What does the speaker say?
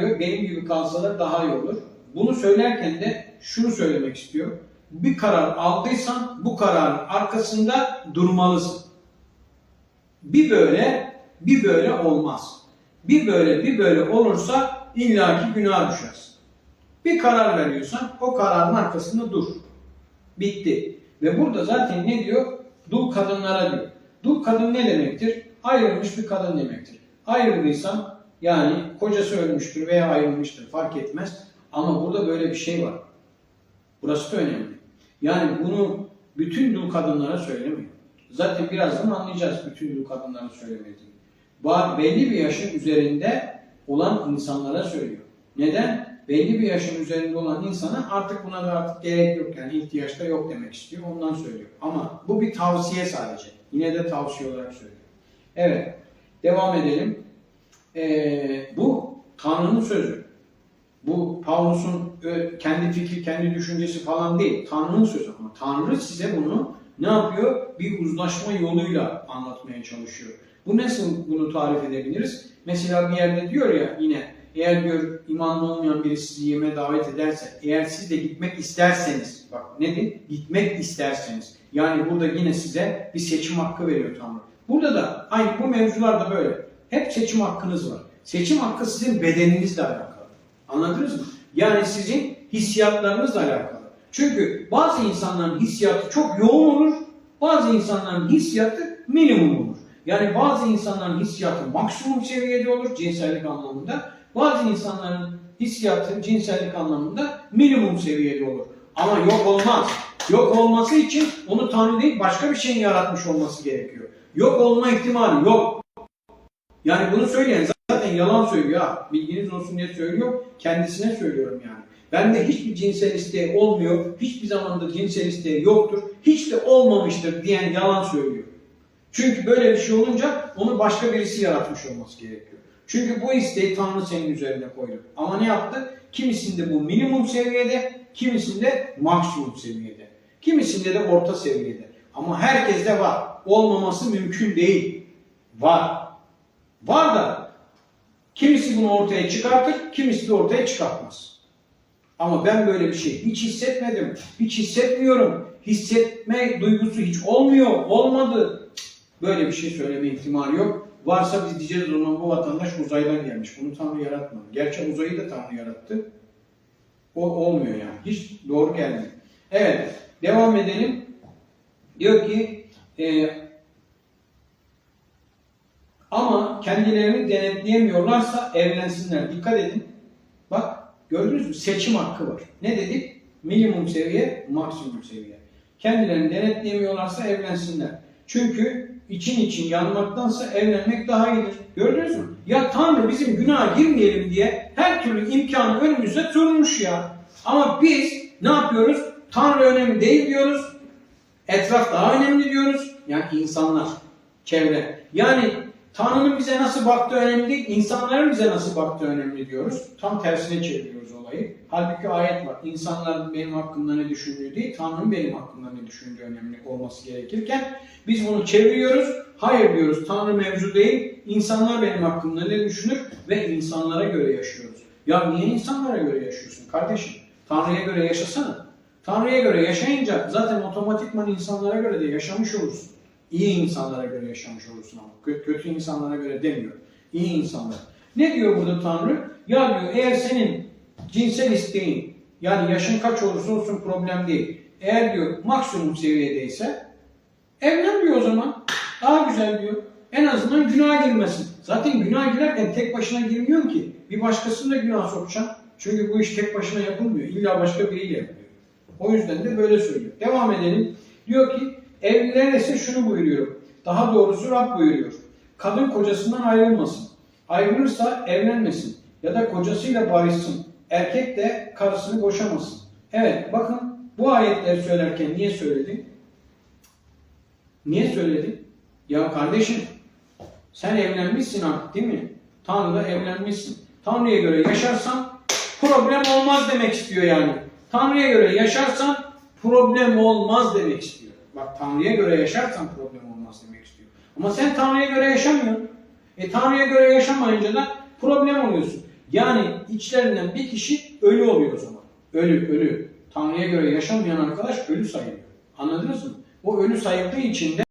diyor benim gibi kalsalar daha iyi olur. Bunu söylerken de şunu söylemek istiyor. Bir karar aldıysan bu kararın arkasında durmalısın. Bir böyle, bir böyle olmaz. Bir böyle, bir böyle olursa illaki günah düşersin. Bir karar veriyorsan o kararın arkasında dur. Bitti. Ve burada zaten ne diyor? Dul kadınlara diyor. Dul kadın ne demektir? Ayrılmış bir kadın demektir. Ayrıldıysan yani kocası ölmüştür veya ayrılmıştır fark etmez. Ama burada böyle bir şey var. Burası da önemli. Yani bunu bütün dul kadınlara söylemiyor. Zaten birazdan anlayacağız bütün dul kadınlara söylemediğini. Belli bir yaşın üzerinde olan insanlara söylüyor. Neden? Belli bir yaşın üzerinde olan insana artık buna da artık gerek yok yani ihtiyaç da yok demek istiyor. Ondan söylüyor. Ama bu bir tavsiye sadece. Yine de tavsiye olarak söylüyor. Evet. Devam edelim. Ee, bu Tanrı'nın sözü. Bu Pavlus'un ö- kendi fikri, kendi düşüncesi falan değil. Tanrı'nın sözü ama Tanrı size bunu ne yapıyor? Bir uzlaşma yoluyla anlatmaya çalışıyor. Bu nasıl bunu tarif edebiliriz? Mesela bir yerde diyor ya yine eğer diyor imanlı olmayan biri sizi yemeğe davet ederse, eğer siz de gitmek isterseniz, bak nedir? Gitmek isterseniz. Yani burada yine size bir seçim hakkı veriyor Tanrı. Burada da aynı bu mevzularda böyle. Hep seçim hakkınız var. Seçim hakkı sizin bedeninizle alakalı. Anladınız mı? Yani sizin hissiyatlarınızla alakalı. Çünkü bazı insanların hissiyatı çok yoğun olur, bazı insanların hissiyatı minimum olur. Yani bazı insanların hissiyatı maksimum seviyede olur cinsellik anlamında, bazı insanların hissiyatı cinsellik anlamında minimum seviyede olur. Ama yok olmaz. Yok olması için onu Tanrı değil başka bir şeyin yaratmış olması gerekiyor. Yok olma ihtimali yok. Yani bunu söyleyen zaten yalan söylüyor ha. Bilginiz olsun diye söylüyor. Kendisine söylüyorum yani. Bende hiçbir cinsel isteği olmuyor. Hiçbir zamanda cinsel isteği yoktur. Hiç de olmamıştır diyen yalan söylüyor. Çünkü böyle bir şey olunca onu başka birisi yaratmış olması gerekiyor. Çünkü bu isteği Tanrı senin üzerine koydu. Ama ne yaptı? Kimisinde bu minimum seviyede, kimisinde maksimum seviyede. Kimisinde de orta seviyede. Ama herkeste var. Olmaması mümkün değil. Var. Var da kimisi bunu ortaya çıkartır, kimisi de ortaya çıkartmaz. Ama ben böyle bir şey hiç hissetmedim, hiç hissetmiyorum. Hissetme duygusu hiç olmuyor, olmadı. Böyle bir şey söyleme ihtimali yok. Varsa biz diyeceğiz o bu vatandaş uzaydan gelmiş. Bunu Tanrı yaratmadı. Gerçi uzayı da Tanrı yarattı. O olmuyor yani. Hiç doğru gelmiyor. Evet, devam edelim. Diyor ki e, ama kendilerini denetleyemiyorlarsa evlensinler. Dikkat edin. Bak gördünüz mü? Seçim hakkı var. Ne dedik? Minimum seviye, maksimum seviye. Kendilerini denetleyemiyorlarsa evlensinler. Çünkü için için yanmaktansa evlenmek daha iyidir. Gördünüz mü? Ya Tanrı bizim günaha girmeyelim diye her türlü imkanı önümüze sunmuş ya. Ama biz ne yapıyoruz? Tanrı önemli değil diyoruz. Etraf daha önemli diyoruz. Yani insanlar, çevre. Yani Tanrı'nın bize nasıl baktığı önemli değil, insanların bize nasıl baktığı önemli diyoruz. Tam tersine çeviriyoruz olayı. Halbuki ayet var. İnsanların benim hakkımda ne düşündüğü değil, Tanrı'nın benim hakkımda ne düşündüğü önemli olması gerekirken biz bunu çeviriyoruz. Hayır diyoruz Tanrı mevzu değil, insanlar benim hakkımda ne düşünür ve insanlara göre yaşıyoruz. Ya niye insanlara göre yaşıyorsun kardeşim? Tanrı'ya göre yaşasana. Tanrı'ya göre yaşayınca zaten otomatikman insanlara göre de yaşamış olursun. İyi insanlara göre yaşamış olursun ama. Kötü, insanlara göre demiyor. İyi insanlar. Ne diyor burada Tanrı? Ya diyor eğer senin cinsel isteğin yani yaşın kaç olursa olsun problem değil. Eğer diyor maksimum seviyedeyse evlen diyor o zaman. Daha güzel diyor. En azından günaha girmesin. Zaten günaha girerken tek başına girmiyor ki. Bir başkasını da günaha sokacaksın. Çünkü bu iş tek başına yapılmıyor. İlla başka biriyle yapılıyor. O yüzden de böyle söylüyor. Devam edelim. Diyor ki evliler ise şunu buyuruyor. Daha doğrusu Rab buyuruyor. Kadın kocasından ayrılmasın. Ayrılırsa evlenmesin. Ya da kocasıyla barışsın. Erkek de karısını boşamasın. Evet bakın bu ayetleri söylerken niye söyledim? Niye söyledim? Ya kardeşim sen evlenmişsin artık değil mi? Tanrı'da evlenmişsin. Tanrı'ya göre yaşarsan problem olmaz demek istiyor yani. Tanrı'ya göre yaşarsan problem olmaz demek istiyor. Bak Tanrı'ya göre yaşarsan problem olmaz demek istiyor. Ama sen Tanrı'ya göre yaşamıyorsun. E Tanrı'ya göre yaşamayınca da problem oluyorsun. Yani içlerinden bir kişi ölü oluyor o zaman. Ölü, ölü. Tanrı'ya göre yaşamayan arkadaş ölü sayılıyor. Anladınız mı? O ölü sayıldığı için de